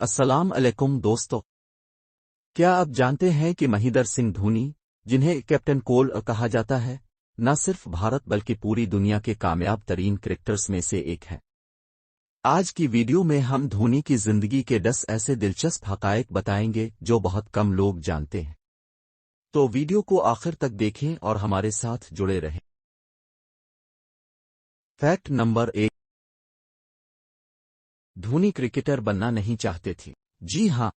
अस्सलाम अलैकुम दोस्तों। क्या आप जानते हैं कि महींदर सिंह धोनी, जिन्हें कैप्टन कोल कहा जाता है, न सिर्फ़ भारत बल्कि पूरी दुनिया के कामयाब तरीन क्रिकेटर्स में से एक है। आज की वीडियो में हम धोनी की ज़िंदगी के दस ऐसे दिलचस्प हकायक बताएँगे जो बहुत कम लोग जानते हैं। तो वीडियो को आखिर तक देखें और हमारे साथ जुड़े रहें। फैक्ट नंबर एक धोनी क्रिकेटर बनना नहीं चाहते थे। जी हाँ।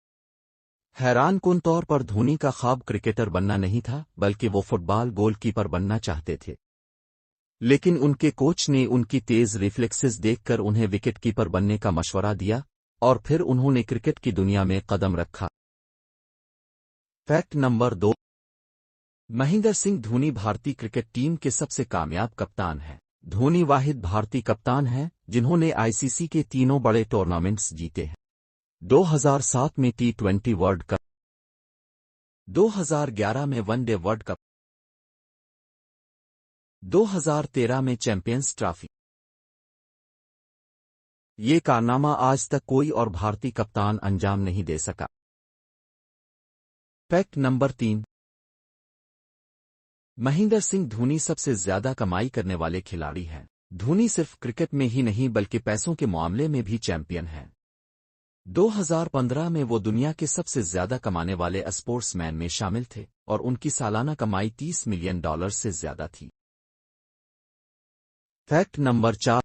हैरान कन तौर पर धोनी का ख्वाब क्रिकेटर बनना नहीं था, बल्कि वो फुटबॉल गोलकीपर बनना चाहते थे। लेकिन उनके कोच ने उनकी तेज रिफ्लेक्सेस देखकर उन्हें विकेटकीपर बनने का मशवरा दिया, और फिर उन्होंने क्रिकेट की दुनिया में कदम रखा। फैक्ट नंबर दो। महेंद्र सिंह धोनी भारतीय क्रिकेट टीम के सबसे कामयाब कप्तान हैं। धोनी वाहिद भारतीय कप्तान हैं, जिन्होंने आईसीसी के तीनों बड़े टूर्नामेंट्स जीते हैं। 2007 में टी ट्वेंटी वर्ल्ड कप 2011 में वनडे वर्ल्ड कप 2013 में चैंपियंस ट्रॉफी ये कारनामा आज तक कोई और भारतीय कप्तान अंजाम नहीं दे सका। फैक्ट नंबर तीन। महेंद्र सिंह धोनी सबसे ज़्यादा कमाई करने वाले खिलाड़ी हैं। धोनी सिर्फ़ क्रिकेट में ही नहीं, बल्कि पैसों के मामले में भी चैंपियन हैं। 2015 में वो दुनिया के सबसे ज़्यादा कमाने वाले स्पोर्ट्समैन में शामिल थे और उनकी सालाना कमाई 30 मिलियन डॉलर से ज़्यादा थी। फैक्ट नंबर चार।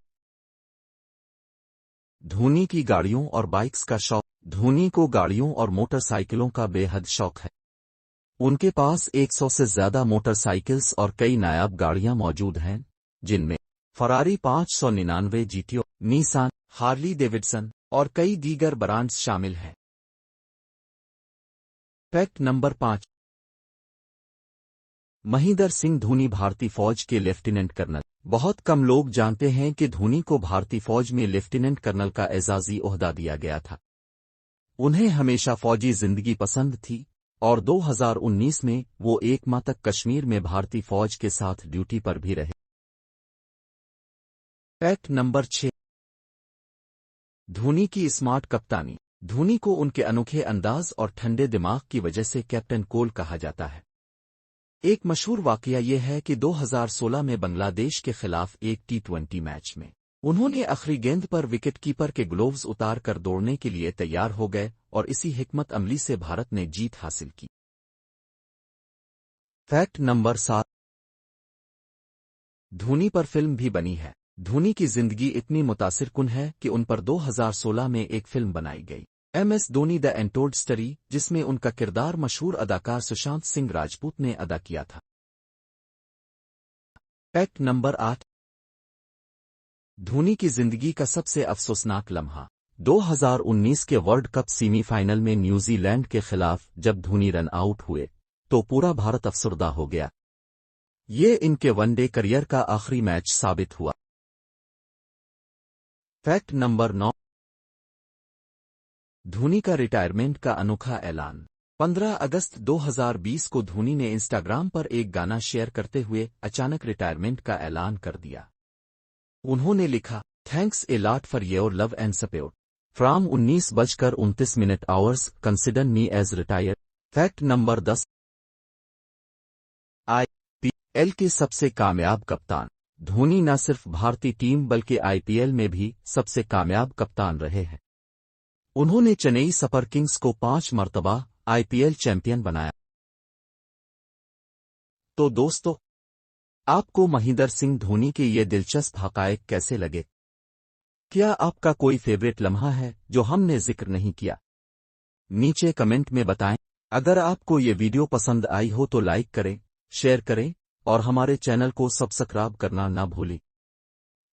धोनी की गाड़ियों और बाइक्स का शौक। धोनी को गाड़ियों और मोटरसाइकिलों का बेहद शौक है। उनके पास 100 से ज़्यादा मोटरसाइकिल्स और कई नायाब गाड़ियाँ मौजूद हैं, जिनमें फरारी पाँच सौ निन्यानवे जीटीओ नीसान हार्ली डेविडसन और कई दीगर ब्रांड्स शामिल हैं। फैक्ट नंबर पाँच। महींदर सिंह धोनी भारतीय फौज के लेफ्टिनेंट कर्नल। बहुत कम लोग जानते हैं कि धोनी को भारतीय फौज में लेफ्टिनेंट कर्नल का एजाजी ओहदा दिया गया था। उन्हें हमेशा फौजी ज़िंदगी पसंद थी। और 2019 में वो एक माह तक कश्मीर में भारतीय फौज के साथ ड्यूटी पर भी रहे। फैक्ट नंबर छह। धोनी की स्मार्ट कप्तानी। धोनी को उनके अनोखे अंदाज और ठंडे दिमाग की वजह से कैप्टन कोल कहा जाता है। एक मशहूर वाकया यह है कि 2016 में बांग्लादेश के खिलाफ एक टी ट्वेंटी मैच में उन्होंने आखिरी गेंद पर विकेटकीपर के ग्लोव्स उतार कर दौड़ने के लिए तैयार हो गए और इसी हिकमत अमली से भारत ने जीत हासिल की। फैक्ट नंबर सात। धोनी पर फ़िल्म भी बनी है। धोनी की ज़िंदगी इतनी मुतासिर कुन है कि उन पर 2016 में एक फ़िल्म बनाई गई। M S Dhoni the untold story, जिसमें उनका किरदार मशहूर अदाकार सुशांत सिंह राजपूत ने अदा किया था। फैक्ट नंबर आठ। धोनी की ज़िंदगी का सबसे अफसोसनाक लम्हा। 2019 के वर्ल्ड कप सेमीफाइनल में न्यूजीलैंड के खिलाफ जब धोनी रन आउट हुए तो पूरा भारत अफसरदा हो गया। ये इनके वनडे करियर का आखिरी मैच साबित हुआ। फैक्ट नंबर नौ। धोनी का रिटायरमेंट का अनोखा ऐलान। 15 अगस्त 2020 को धोनी ने इंस्टाग्राम पर एक गाना शेयर करते हुए अचानक रिटायरमेंट का ऐलान कर दिया। उन्होंने लिखा thanks a lot for your love and support from उन्नीस बजकर उनतीस minute hours consider me as retire fact number दस. आईपीएल के सबसे कामयाब कप्तान. धोनी न सिर्फ़ भारतीय टीम बल्कि आईपीएल में भी सबसे कामयाब कप्तान रहे हैं। उन्होंने चेन्नई सपर किंग्स को पाँच मरतबा आईपीएल चैंपियन बनाया। तो दोस्तों आपको महेंद्र सिंह धोनी के ये दिलचस्प हकायक कैसे लगे? क्या आपका कोई फेवरेट लम्हा है जो हमने ज़िक्र नहीं किया? नीचे कमेंट में बताएँ। अगर आपको ये वीडियो पसंद आई हो तो लाइक करें शेयर करें और हमारे चैनल को सब्सक्राइब करना ना भूलें।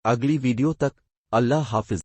अगली वीडियो तक अल्लाह हाफिज।